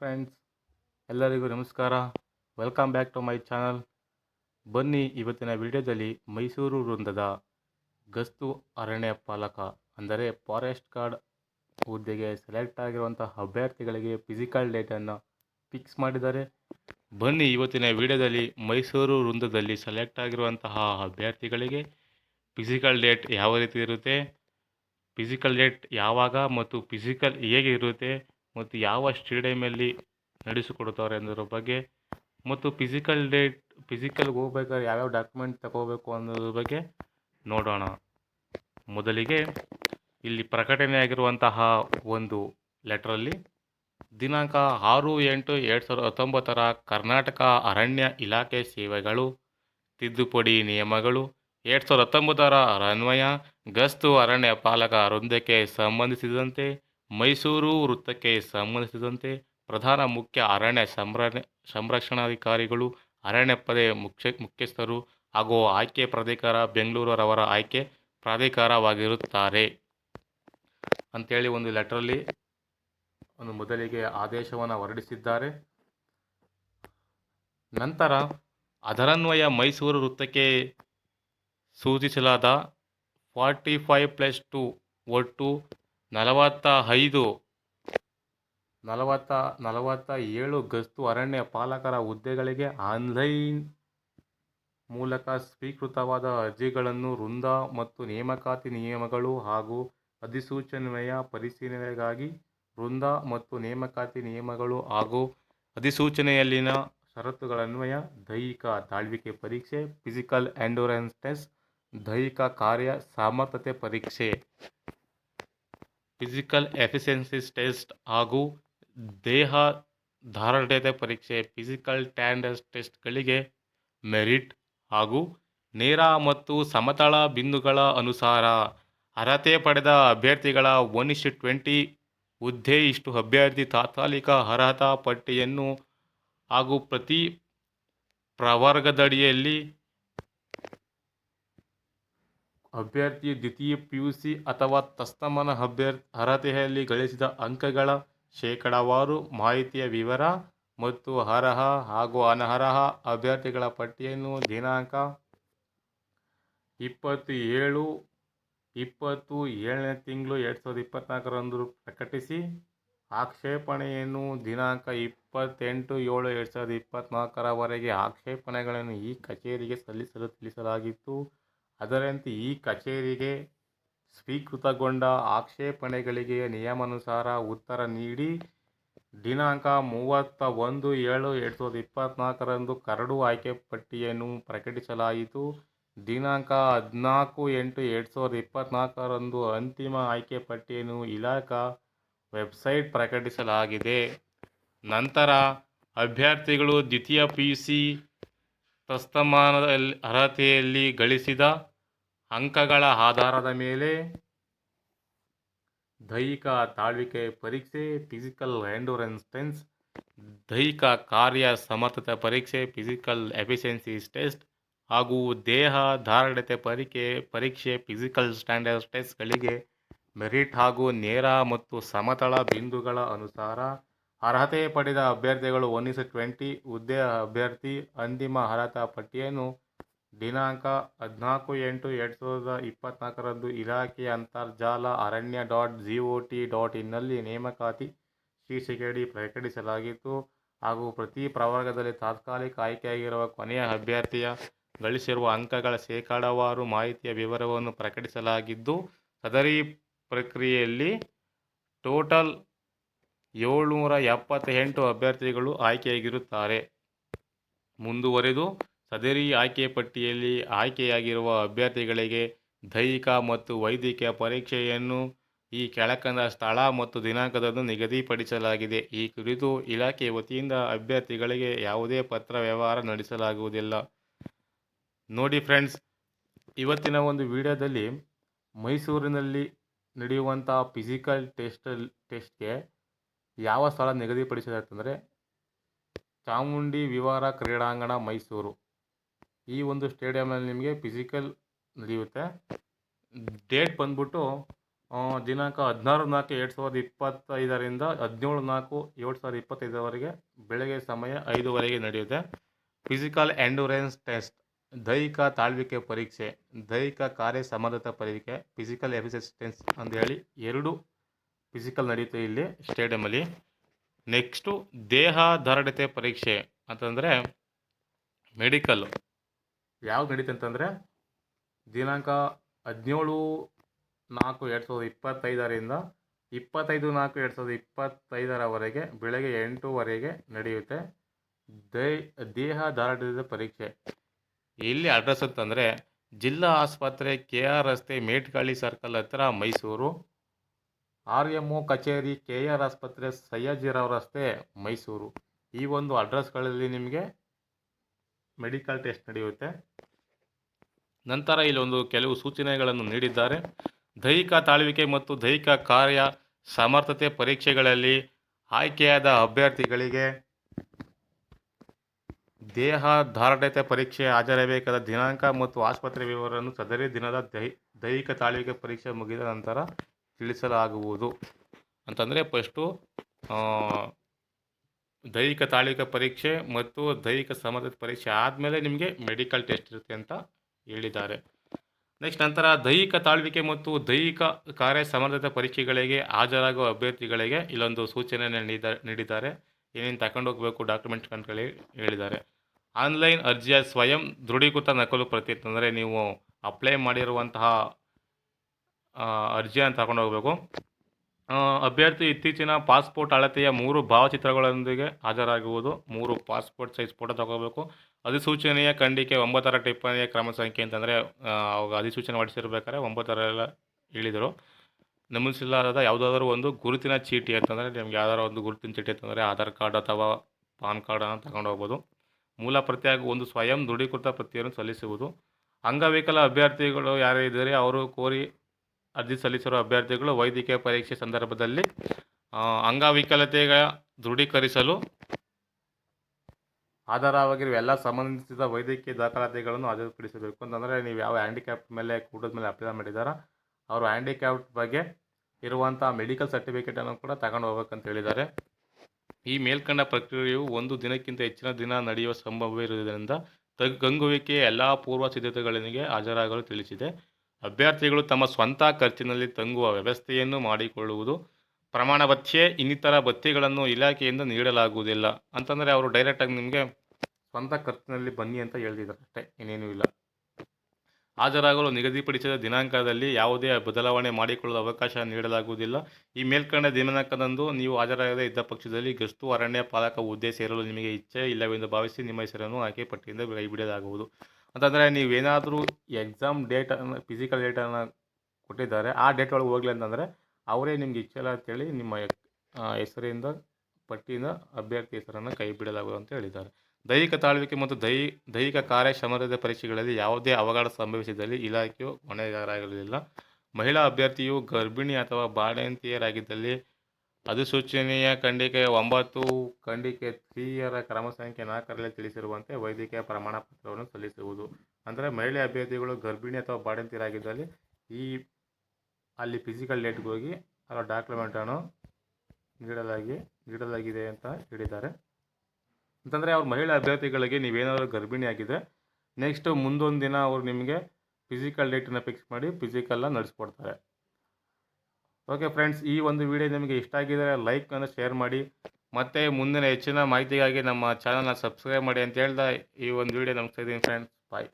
Friends ಎಲ್ಲರಿಗೂ ನಮಸ್ಕಾರ. Welcome back to my channel ಬನ್ನಿ ಇವತ್ತಿನ ವಿಡಿಯೋದಲ್ಲಿ ಮೈಸೂರು ವೃಂದದ ಗಸ್ತು ಅರಣ್ಯ ಪಾಲಕ, ಅಂದರೆ ಫಾರೆಸ್ಟ್ ಗಾರ್ಡ್ ಹುದ್ದೆಗೆ ಸೆಲೆಕ್ಟ್ ಆಗಿರುವಂತಹ ಅಭ್ಯರ್ಥಿಗಳಿಗೆ ಫಿಸಿಕಲ್ ಡೇಟನ್ನು ಫಿಕ್ಸ್ ಮಾಡಿದ್ದಾರೆ. ಬನ್ನಿ ಇವತ್ತಿನ ವಿಡಿಯೋದಲ್ಲಿ ಮೈಸೂರು ವೃಂದದಲ್ಲಿ ಸೆಲೆಕ್ಟ್ ಆಗಿರುವಂತಹ ಅಭ್ಯರ್ಥಿಗಳಿಗೆ ಫಿಸಿಕಲ್ ಡೇಟ್ ಯಾವ ರೀತಿ ಇರುತ್ತೆ? ಫಿಸಿಕಲ್ ಡೇಟ್ ಯಾವಾಗ ಮತ್ತು ಫಿಸಿಕಲ್ ಹೇಗೆ ಇರುತ್ತೆ? ಮತ್ತು ಯಾವ ಸ್ಟೇಡಿಯಮಲ್ಲಿ ನಡೆಸಿಕೊಡುತ್ತಾರೆ ಎಂದರ ಬಗ್ಗೆ ಮತ್ತು ಫಿಸಿಕಲ್ ಡೇಟ್ ಫಿಸಿಕಲ್ಗೆ ಹೋಗ್ಬೇಕಾದ್ರೆ ಯಾವ್ಯಾವ ಡಾಕ್ಯುಮೆಂಟ್ ತಗೋಬೇಕು ಅನ್ನೋದ್ರ ಬಗ್ಗೆ ನೋಡೋಣ. ಮೊದಲಿಗೆ ಇಲ್ಲಿ ಪ್ರಕಟಣೆ ಆಗಿರುವಂತಹ ಒಂದು ಲೆಟ್ರಲ್ಲಿ ದಿನಾಂಕ ಆರು ಎಂಟು ಎರಡು ಸಾವಿರದ ಹತ್ತೊಂಬತ್ತರ ಕರ್ನಾಟಕ ಅರಣ್ಯ ಇಲಾಖೆ ಸೇವೆಗಳು, ತಿದ್ದುಪಡಿ ನಿಯಮಗಳು, ಎರಡು ಸಾವಿರದ ಹತ್ತೊಂಬತ್ತರ ಅನ್ವಯ, ಗಸ್ತು ಅರಣ್ಯ ಪಾಲಕ ವೃಂದಕ್ಕೆ ಸಂಬಂಧಿಸಿದಂತೆ ಮೈಸೂರು ವೃತ್ತಕ್ಕೆ ಸಂಬಂಧಿಸಿದಂತೆ ಪ್ರಧಾನ ಮುಖ್ಯ ಅರಣ್ಯ ಸಂರ ಸಂರಕ್ಷಣಾಧಿಕಾರಿಗಳು ಅರಣ್ಯ ಪಡೆ ಮುಖ್ಯ, ಮುಖ್ಯಸ್ಥರು ಹಾಗೂ ಆಯ್ಕೆ ಪ್ರಾಧಿಕಾರ ಬೆಂಗಳೂರವರ ಆಯ್ಕೆ ಪ್ರಾಧಿಕಾರವಾಗಿರುತ್ತಾರೆ. ಅಂಥೇಳಿ ಒಂದು ಲೆಟ್ರಲ್ಲಿ ಒಂದು ಮೊದಲಿಗೆ ಆದೇಶವನ್ನು ಹೊರಡಿಸಿದ್ದಾರೆ. ನಂತರ ಅದರನ್ವಯ ಮೈಸೂರು ವೃತ್ತಕ್ಕೆ ಸೂಚಿಸಲಾದ ಫಾರ್ಟಿ ಫೈವ್ ಪ್ಲಸ್ ಟು ಒಟ್ಟು ನಲವತ್ತ ಐದು ನಲವತ್ತ ನಲವತ್ತ ಏಳು ಗಸ್ತು ಅರಣ್ಯ ಪಾಲಕರ ಹುದ್ದೆಗಳಿಗೆ ಆನ್ಲೈನ್ ಮೂಲಕ ಸ್ವೀಕೃತವಾದ ಅರ್ಜಿಗಳನ್ನು ವೃಂದ ಮತ್ತು ನೇಮಕಾತಿ ನಿಯಮಗಳು ಹಾಗೂ ಅಧಿಸೂಚನೆಯ ಪರಿಶೀಲನೆಗಾಗಿ ವೃಂದ ಮತ್ತು ನೇಮಕಾತಿ ನಿಯಮಗಳು ಹಾಗೂ ಅಧಿಸೂಚನೆಯಲ್ಲಿನ ಷರತ್ತುಗಳನ್ವಯ ದೈಹಿಕ ತಾಳ್ವಿಕೆ ಪರೀಕ್ಷೆ, ಫಿಸಿಕಲ್ ಎಂಡೂರೆನ್ಸ್ ಟೆಸ್ಟ್, ದೈಹಿಕ ಕಾರ್ಯ ಸಾಮರ್ಥ್ಯತೆ ಪರೀಕ್ಷೆ ಫಿಸಿಕಲ್ ಎಫಿಷಿಯನ್ಸಿಸ್ ಟೆಸ್ಟ್ ಹಾಗೂ ದೇಹ ಧಾರಣತೆ ಪರೀಕ್ಷೆ ಫಿಸಿಕಲ್ ಟ್ಯಾಂಡಸ್ ಟೆಸ್ಟ್ಗಳಿಗೆ ಮೆರಿಟ್ ಹಾಗೂ ನೇರ ಮತ್ತು ಸಮತಳ ಬಿಂದುಗಳ ಅನುಸಾರ ಅರ್ಹತೆ ಪಡೆದ ಅಭ್ಯರ್ಥಿಗಳ ಒನ್ ಇಷ್ಟು ಟ್ವೆಂಟಿ ಹುದ್ದೆ ಇಷ್ಟು ಅಭ್ಯರ್ಥಿ ತಾತ್ಕಾಲಿಕ ಅರ್ಹತಾ ಪಟ್ಟಿಯನ್ನು ಹಾಗೂ ಪ್ರತಿ ಪ್ರವರ್ಗದಡಿಯಲ್ಲಿ ಅಭ್ಯರ್ಥಿ ದ್ವಿತೀಯ ಪಿ ಯು ಸಿ ಅಥವಾ ತಸ್ತಮನ ಅಭ್ಯರ್ಥಿ ಅರ್ಹತೆಯಲ್ಲಿ ಗಳಿಸಿದ ಅಂಕಗಳ ಶೇಕಡಾವಾರು ಮಾಹಿತಿಯ ವಿವರ ಮತ್ತು ಅರ್ಹ ಹಾಗೂ ಅನರ್ಹ ಅಭ್ಯರ್ಥಿಗಳ ಪಟ್ಟಿಯನ್ನು ದಿನಾಂಕ ಇಪ್ಪತ್ತು ಏಳು ಇಪ್ಪತ್ತು ಏಳನೇ ತಿಂಗಳು ಎರಡು ಸಾವಿರದ ಇಪ್ಪತ್ತ್ನಾಲ್ಕರಂದು ಪ್ರಕಟಿಸಿ, ಆಕ್ಷೇಪಣೆಯನ್ನು ದಿನಾಂಕ ಇಪ್ಪತ್ತೆಂಟು ಏಳು ಎರಡು ಸಾವಿರದ ಇಪ್ಪತ್ತ್ನಾಲ್ಕರವರೆಗೆ ಆಕ್ಷೇಪಣೆಗಳನ್ನು ಈ ಕಚೇರಿಗೆ ಸಲ್ಲಿಸಲು ತಿಳಿಸಲಾಗಿತ್ತು. ಅದರಂತೆ ಈ ಕಚೇರಿಗೆ ಸ್ವೀಕೃತಗೊಂಡ ಆಕ್ಷೇಪಣೆಗಳಿಗೆ ನಿಯಮಾನುಸಾರ ಉತ್ತರ ನೀಡಿ, ದಿನಾಂಕ ಮೂವತ್ತ ಒಂದು ಏಳು ಎರಡು ಸಾವಿರದ ಇಪ್ಪತ್ತ್ನಾಲ್ಕರಂದು ಕರಡು ಆಯ್ಕೆ ಪಟ್ಟಿಯನ್ನು ಪ್ರಕಟಿಸಲಾಯಿತು. ದಿನಾಂಕ ಹದಿನಾಲ್ಕು ಎಂಟು ಎರಡು ಸಾವಿರದ ಇಪ್ಪತ್ತ್ನಾಲ್ಕರಂದು ಅಂತಿಮ ಆಯ್ಕೆ ಪಟ್ಟಿಯನ್ನು ಇಲಾಖಾ ವೆಬ್ಸೈಟ್ ಪ್ರಕಟಿಸಲಾಗಿದೆ. ನಂತರ ಅಭ್ಯರ್ಥಿಗಳು ದ್ವಿತೀಯ ಪಿ ಯು ಸಿ ಪ್ರಸ್ತಮಾನದಲ್ಲಿ ಅರ್ಹತೆಯಲ್ಲಿ ಗಳಿಸಿದ ಅಂಕಗಳ ಆಧಾರದ ಮೇಲೆ ದೈಹಿಕ ತಾಳ್ವಿಕೆ ಪರೀಕ್ಷೆ ಫಿಸಿಕಲ್ ಎಂಡೂರೆನ್ಸ್ ಟೆನ್ಸ್ ದೈಹಿಕ ಕಾರ್ಯ ಸಮರ್ಥತೆ ಪರೀಕ್ಷೆ ಫಿಸಿಕಲ್ ಎಫಿಷಿಯನ್ಸೀಸ್ ಟೆಸ್ಟ್ ಹಾಗೂ ದೇಹ ಧಾರಣತೆ ಪರೀಕ್ಷೆ ಪರೀಕ್ಷೆ ಫಿಸಿಕಲ್ ಸ್ಟ್ಯಾಂಡರ್ಡ್ ಟೆಸ್ಟ್ಗಳಿಗೆ ಮೆರಿಟ್ ಹಾಗೂ ನೇರ ಮತ್ತು ಸಮತಳ ಬಿಂದುಗಳ ಅನುಸಾರ ಅರ್ಹತೆ ಪಡೆದ ಅಭ್ಯರ್ಥಿಗಳು ಒನ್ ಇಸ್ ಟ್ವೆಂಟಿ ಹುದ್ದೆ ಅಭ್ಯರ್ಥಿ, ಅಂತಿಮ ಅರ್ಹತಾ ಪಟ್ಟಿಯನ್ನು ದಿನಾಂಕ ಹದಿನಾಲ್ಕು ಎಂಟು ಎರಡು ಸಾವಿರದ ಇಪ್ಪತ್ತ್ನಾಲ್ಕರಂದು ಇಲಾಖೆಯ ಅಂತರ್ಜಾಲ Aranya dot G O T dot ಇನ್ನಲ್ಲಿ ನೇಮಕಾತಿ ಶೀರ್ಷಿಕೆಯಡಿ ಪ್ರಕಟಿಸಲಾಗಿತ್ತು. ಹಾಗೂ ಪ್ರತಿ ಪ್ರವರ್ಗದಲ್ಲಿ ತಾತ್ಕಾಲಿಕ ಆಯ್ಕೆಯಾಗಿರುವ ಕೊನೆಯ ಅಭ್ಯರ್ಥಿಯ ಗಳಿಸಿರುವ ಅಂಕಗಳ ಶೇಕಡಾವಾರು ಮಾಹಿತಿಯ ವಿವರವನ್ನು ಪ್ರಕಟಿಸಲಾಗಿದ್ದು, ಸದರಿ ಪ್ರಕ್ರಿಯೆಯಲ್ಲಿ ಟೋಟಲ್ ಏಳ್ನೂರ ಎಪ್ಪತ್ತೆಂಟು ಅಭ್ಯರ್ಥಿಗಳು ಆಯ್ಕೆಯಾಗಿರುತ್ತಾರೆ. ಮುಂದುವರೆದು ಸದರಿ ಆಯ್ಕೆ ಪಟ್ಟಿಯಲ್ಲಿ ಆಯ್ಕೆಯಾಗಿರುವ ಅಭ್ಯರ್ಥಿಗಳಿಗೆ ದೈಹಿಕ ಮತ್ತು ವೈದ್ಯಕೀಯ ಪರೀಕ್ಷೆಯನ್ನು ಈ ಕೆಳಕಂದ ಸ್ಥಳ ಮತ್ತು ದಿನಾಂಕದಂದು ನಿಗದಿಪಡಿಸಲಾಗಿದೆ. ಈ ಕುರಿತು ಇಲಾಖೆ ವತಿಯಿಂದ ಅಭ್ಯರ್ಥಿಗಳಿಗೆ ಯಾವುದೇ ಪತ್ರ ವ್ಯವಹಾರ ನಡೆಸಲಾಗುವುದಿಲ್ಲ. ನೋಡಿ ಫ್ರೆಂಡ್ಸ್, ಇವತ್ತಿನ ಒಂದು ವಿಡಿಯೋದಲ್ಲಿ ಮೈಸೂರಿನಲ್ಲಿ ನಡೆಯುವಂಥ ಫಿಸಿಕಲ್ ಟೆಸ್ಟ್, ಟೆಸ್ಟ್ಗೆ ಯಾವ ಸ್ಥಳ ನಿಗದಿಪಡಿಸಲಾಗುತ್ತಂದರೆ ಚಾಮುಂಡಿ ವಿವಾರ ಕ್ರೀಡಾಂಗಣ ಮೈಸೂರು. ಈ ಒಂದು ಸ್ಟೇಡಿಯಮಲ್ಲಿ ನಿಮಗೆ ಫಿಸಿಕಲ್ ನಡೆಯುತ್ತೆ. ಡೇಟ್ ಬಂದ್ಬಿಟ್ಟು ದಿನಾಂಕ ಹದಿನಾರು ನಾಲ್ಕು ಎರಡು ಸಾವಿರದ ಇಪ್ಪತ್ತೈದರಿಂದ ಹದಿನೇಳು ನಾಲ್ಕು ಎರಡು ಸಾವಿರದ ಇಪ್ಪತ್ತೈದರವರೆಗೆ ಬೆಳಗ್ಗೆ ಸಮಯ ಐದುವರೆಗೆ ನಡೆಯುತ್ತೆ. ಫಿಸಿಕಲ್ ಎಂಡೂರೆನ್ಸ್ ಟೆಸ್ಟ್ ದೈಹಿಕ ತಾಳ್ವಿಕೆ ಪರೀಕ್ಷೆ, ದೈಹಿಕ ಕಾರ್ಯ ಸಮರ್ಥತಾ ಪರೀಕ್ಷೆ ಫಿಸಿಕಲ್ ಎಫಿಸಿಸ್ಟೆನ್ಸ್ ಅಂತ ಹೇಳಿ ಎರಡು ಫಿಸಿಕಲ್ ನಡೆಯುತ್ತೆ ಇಲ್ಲಿ ಸ್ಟೇಡಿಯಮಲ್ಲಿ ನೆಕ್ಸ್ಟು ದೇಹ ದರಡತೆ ಪರೀಕ್ಷೆ ಅಂತಂದರೆ ಮೆಡಿಕಲ್ ಯಾವ್ದು ನಡೀತೆ ಅಂತಂದರೆ ದಿನಾಂಕ ಹದಿನೇಳು ನಾಲ್ಕು ಎರಡು ಸಾವಿರದ ಇಪ್ಪತ್ತೈದರಿಂದ ಇಪ್ಪತ್ತೈದು ನಾಲ್ಕು ಎರಡು ಸಾವಿರದ ಇಪ್ಪತ್ತೈದರವರೆಗೆ ಬೆಳಗ್ಗೆ ಎಂಟೂವರೆಗೆ ನಡೆಯುತ್ತೆ. ದೈ ದೇಹ ದಾರಾಟದ ಪರೀಕ್ಷೆ. ಇಲ್ಲಿ ಅಡ್ರೆಸ್ ಅಂತಂದರೆ ಜಿಲ್ಲಾ ಆಸ್ಪತ್ರೆ ಕೆ ಆರ್ ರಸ್ತೆ ಮೇಟ್ಗಾಳಿ ಸರ್ಕಲ್ ಹತ್ತಿರ ಮೈಸೂರು. ಆರ್ ಎಂ ಒ ಕಚೇರಿ ಕೆ ಆರ್ ಆಸ್ಪತ್ರೆ ಸಯ್ಯಾಜಿರಾವ್ ರಸ್ತೆ ಮೈಸೂರು. ಈ ಒಂದು ಅಡ್ರೆಸ್ಗಳಲ್ಲಿ ನಿಮಗೆ ಮೆಡಿಕಲ್ ಟೆಸ್ಟ್ ನಡೆಯುತ್ತೆ. ನಂತರ ಇಲ್ಲೊಂದು ಕೆಲವು ಸೂಚನೆಗಳನ್ನು ನೀಡಿದ್ದಾರೆ. ದೈಹಿಕ ತಾಳ್ವಿಕೆ ಮತ್ತು ದೈಹಿಕ ಕಾರ್ಯ, ಸಮರ್ಥತೆ ಪರೀಕ್ಷೆಗಳಲ್ಲಿ ಆಯ್ಕೆಯಾದ ಅಭ್ಯರ್ಥಿಗಳಿಗೆ ದೇಹ ಧಾರಣತೆ ಪರೀಕ್ಷೆ ಹಾಜರಬೇಕಾದ ದಿನಾಂಕ ಮತ್ತು ಆಸ್ಪತ್ರೆ ವಿವರವನ್ನು ಸದರಿ ದಿನದ ದೈ, ದೈಹಿಕ ತಾಳ್ವಿಕೆ ಪರೀಕ್ಷೆ ಮುಗಿದ ನಂತರ ತಿಳಿಸಲಾಗುವುದು. ಅಂತಂದರೆ ಫಸ್ಟು ದೈಹಿಕ ತಾಳಿಕ ಪರೀಕ್ಷೆ ಮತ್ತು ದೈಹಿಕ ಸಮರ್ಥತೆ ಪರೀಕ್ಷೆ ಆದಮೇಲೆ ನಿಮಗೆ ಮೆಡಿಕಲ್ ಟೆಸ್ಟ್ ಇರುತ್ತೆ ಅಂತ ಹೇಳಿದ್ದಾರೆ. ನೆಕ್ಸ್ಟ್ ನಂತರ ದೈಹಿಕ ತಾಳ್ವಿಕೆ ಮತ್ತು ದೈಹಿಕ ಕಾರ್ಯ ಸಮರ್ಥತೆ ಪರೀಕ್ಷೆಗಳಿಗೆ ಹಾಜರಾಗುವ ಅಭ್ಯರ್ಥಿಗಳಿಗೆ ಇಲ್ಲೊಂದು ಸೂಚನೆ ನೀಡಿದ ನೀಡಿದ್ದಾರೆ. ಏನೇನು ತಗೊಂಡು ಹೋಗಬೇಕು ಡಾಕ್ಯುಮೆಂಟ್ ಕಂಡ್ಕೊಳ್ಳಿ ಹೇಳಿದ್ದಾರೆ. ಆನ್ಲೈನ್ ಅರ್ಜಿಯ ಸ್ವಯಂ ದೃಢೀಕೃತ ನಕಲು ಪ್ರತಿ ಅಂದರೆ ನೀವು ಅಪ್ಲೈ ಮಾಡಿರುವಂತಹ ಅರ್ಜಿಯನ್ನು ತಗೊಂಡು ಹೋಗಬೇಕು. ಅಭ್ಯರ್ಥಿ ಇತ್ತೀಚಿನ ಪಾಸ್ಪೋರ್ಟ್ ಅಳತೆಯ ಮೂರು ಭಾವಚಿತ್ರಗಳೊಂದಿಗೆ ಹಾಜರಾಗುವುದು. ಮೂರು ಪಾಸ್ಪೋರ್ಟ್ ಸೈಜ್ ಫೋಟೋ ತಗೋಬೇಕು. ಅಧಿಸೂಚನೆಯ ಖಂಡಿಕೆ ಒಂಬತ್ತರ ಟಿಪ್ಪಣಿಯ ಕ್ರಮ ಸಂಖ್ಯೆ ಅಂತಂದರೆ ಅವಾಗ ಅಧಿಸೂಚನೆ ಹೊಡಿಸಿರ್ಬೇಕಾದ್ರೆ ಒಂಬತ್ತರ ಎಲ್ಲ ಹೇಳಿದರು. ನಮೂದಿಸಲಾದ ಯಾವುದಾದ್ರೂ ಒಂದು ಗುರುತಿನ ಚೀಟಿ ಅಂತಂದರೆ, ನಿಮ್ಗೆ ಯಾವ್ದಾದ್ರು ಒಂದು ಗುರುತಿನ ಚೀಟಿ ಅಂತಂದರೆ ಆಧಾರ್ ಕಾರ್ಡ್ ಅಥವಾ ಪಾನ್ ಕಾರ್ಡನ್ನು ತಗೊಂಡು ಹೋಗ್ಬೋದು. ಮೂಲ ಪ್ರತಿಯಾಗಿ ಒಂದು ಸ್ವಯಂ ದೃಢೀಕೃತ ಪ್ರತಿಯನ್ನು ಸಲ್ಲಿಸುವುದು. ಅಂಗವಿಕಲ ಅಭ್ಯರ್ಥಿಗಳು ಯಾರೇ ಇದ್ದರೆ ಅವರು ಕೋರಿ ಅರ್ಜಿ ಸಲ್ಲಿಸಿರುವ ಅಭ್ಯರ್ಥಿಗಳು ವೈದ್ಯಕೀಯ ಪರೀಕ್ಷೆ ಸಂದರ್ಭದಲ್ಲಿ ಅಂಗವಿಕಲತೆಗಳ ದೃಢೀಕರಿಸಲು ಆಧಾರವಾಗಿರುವ ಎಲ್ಲ ಸಂಬಂಧಿಸಿದ ವೈದ್ಯಕೀಯ ದಾಖಲಾತಿಗಳನ್ನು ಹಾಜರುಪಡಿಸಬೇಕು ಅಂತಂದರೆ ನೀವು ಯಾವ ಹ್ಯಾಂಡಿಕ್ಯಾಪ್ ಮೇಲೆ ಕೂಡದ ಮೇಲೆ ಅಪ್ಲೈ ಮಾಡಿದಾರ, ಅವರು ಹ್ಯಾಂಡಿಕ್ಯಾಪ್ಟ್ ಬಗ್ಗೆ ಇರುವಂಥ ಮೆಡಿಕಲ್ ಸರ್ಟಿಫಿಕೇಟನ್ನು ಕೂಡ ತಗೊಂಡು ಹೋಗ್ಬೇಕಂತ ಹೇಳಿದ್ದಾರೆ. ಈ ಮೇಲ್ಕಂಡ ಪ್ರಕ್ರಿಯೆಯು ಒಂದು ದಿನಕ್ಕಿಂತ ಹೆಚ್ಚಿನ ದಿನ ನಡೆಯುವ ಸಂಭವವಿರುವುದರಿಂದ ತಗ್ಗಂಗುವಿಕೆಯ ಎಲ್ಲ ಪೂರ್ವ ಸಿದ್ಧತೆಗಳಿಗೆ ಹಾಜರಾಗಲು ತಿಳಿಸಿದೆ. ಅಭ್ಯರ್ಥಿಗಳು ತಮ್ಮ ಸ್ವಂತ ಖರ್ಚಿನಲ್ಲಿ ತಂಗುವ ವ್ಯವಸ್ಥೆಯನ್ನು ಮಾಡಿಕೊಳ್ಳುವುದು ಪ್ರಮಾಣ ಭತ್ಯೆ ಇನ್ನಿತರ ಭತ್ಯೆಗಳನ್ನು ಇಲಾಖೆಯಿಂದ ನೀಡಲಾಗುವುದಿಲ್ಲ. ಅಂತಂದರೆ ಅವರು ಡೈರೆಕ್ಟಾಗಿ ನಿಮಗೆ ಸ್ವಂತ ಖರ್ಚಿನಲ್ಲಿ ಬನ್ನಿ ಅಂತ ಹೇಳ್ತಿದ್ದಾರೆ ಅಷ್ಟೇ, ಇನ್ನೇನೂ ಇಲ್ಲ. ಹಾಜರಾಗಲು ನಿಗದಿಪಡಿಸಿದ ದಿನಾಂಕದಲ್ಲಿ ಯಾವುದೇ ಬದಲಾವಣೆ ಮಾಡಿಕೊಳ್ಳಲು ಅವಕಾಶ ನೀಡಲಾಗುವುದಿಲ್ಲ. ಈ ಮೇಲ್ಕಂಡ ದಿನಾಂಕದಂದು ನೀವು ಹಾಜರಾಗದೇ ಇದ್ದ ಪಕ್ಷದಲ್ಲಿ ಗಸ್ತು, ಅರಣ್ಯ ಪಾಲಕ ಹುದ್ದೆ ಸೇರಲು ನಿಮಗೆ ಇಚ್ಛೆ ಇಲ್ಲವೆಂದು ಭಾವಿಸಿ ನಿಮ್ಮ ಹೆಸರನ್ನು ಆಯ್ಕೆ ಪಟ್ಟಿಯಿಂದ ಕೈಬಿಡಲಾಗುವುದು ಅಂತಂದರೆ ನೀವೇನಾದರೂ ಎಕ್ಸಾಮ್ ಡೇಟನ್ನು ಫಿಸಿಕಲ್ ಡೇಟನ್ನು ಕೊಟ್ಟಿದ್ದಾರೆ, ಆ ಡೇಟ್ ಒಳಗೆ ಹೋಗ್ಲಿ ಅಂತಂದರೆ ಅವರೇ ನಿಮ್ಗೆ ಇಚ್ಛೆಲ್ಲ ಅಂತೇಳಿ ನಿಮ್ಮ ಹೆಸರಿಂದ, ಪಟ್ಟಿಯಿಂದ ಅಭ್ಯರ್ಥಿ ಹೆಸರನ್ನು ಕೈ ಬಿಡಲಾಗುವುದು ಅಂತ ಹೇಳಿದ್ದಾರೆ. ದೈಹಿಕ ತಾಳ್ವಿಕೆ ಮತ್ತು ದೈ, ದೈಹಿಕ ಕಾರ್ಯಕ್ಷಮತೆ ಪರೀಕ್ಷೆಗಳಲ್ಲಿ ಯಾವುದೇ ಅವಘಡ ಸಂಭವಿಸಿದಲ್ಲಿ ಇಲಾಖೆಯು ಹೊಣೆಗಾರರಾಗಿರಲಿಲ್ಲ ಮಹಿಳಾ ಅಭ್ಯರ್ಥಿಯು ಗರ್ಭಿಣಿ ಅಥವಾ ಬಾಣಂತಿಯರಾಗಿದ್ದಲ್ಲಿ ಅಧಿಸೂಚನೆಯ ಖಂಡಿಕೆ ಒಂಬತ್ತು, ಖಂಡಿಕೆ ತ್ರೀಯರ ಕ್ರಮ ಸಂಖ್ಯೆ ನಾಲ್ಕರಲ್ಲಿ ತಿಳಿಸಿರುವಂತೆ ವೈದ್ಯಕೀಯ ಪ್ರಮಾಣ ಪತ್ರವನ್ನು ಸಲ್ಲಿಸುವುದು. ಅಂದರೆ ಮಹಿಳೆ ಅಭ್ಯರ್ಥಿಗಳು ಗರ್ಭಿಣಿ ಅಥವಾ ಬಾಣಂತಿಯರಾಗಿದ್ದಲ್ಲಿ ಈ, ಅಲ್ಲಿ ಫಿಸಿಕಲ್ ಡೇಟ್ಗೆ ಹೋಗಿ ಅದರ ಡಾಕ್ಯುಮೆಂಟನ್ನು ನೀಡಲಾಗಿ, ನೀಡಲಾಗಿದೆ ಅಂತ ಹೇಳಿದ್ದಾರೆ. ಅಂತಂದರೆ ಅವ್ರ ಮಹಿಳಾ ಅಭ್ಯರ್ಥಿಗಳಿಗೆ ನೀವೇನಾದರೂ ಗರ್ಭಿಣಿ ಆಗಿದೆ ನೆಕ್ಸ್ಟ್ ಮುಂದೊಂದು ದಿನ ಅವರು ನಿಮಗೆ ಫಿಸಿಕಲ್ ಡೇಟನ್ನು ಫಿಕ್ಸ್ ಮಾಡಿ ಫಿಸಿಕಲ್ನ ನಡೆಸ್ಕೊಡ್ತಾರೆ. ಓಕೆ ಫ್ರೆಂಡ್ಸ್ ಈ ಒಂದು ವಿಡಿಯೋ ನಿಮಗೆ ಇಷ್ಟ ಆಗಿದರೆ ಲೈಕ್ ಅನ್ನು ಶೇರ್ ಮಾಡಿ. ಮತ್ತು ಮುಂದಿನ ಹೆಚ್ಚಿನ ಮಾಹಿತಿಗಾಗಿ ನಮ್ಮ ಚಾನಲ್ನ ಸಬ್ಸ್ಕ್ರೈಬ್ ಮಾಡಿ ಅಂತ ಹೇಳ್ದ ಈ ಒಂದು ವಿಡಿಯೋ ನಮ್ಗೆ ಫ್ರೆಂಡ್ಸ್ ಬಾಯ್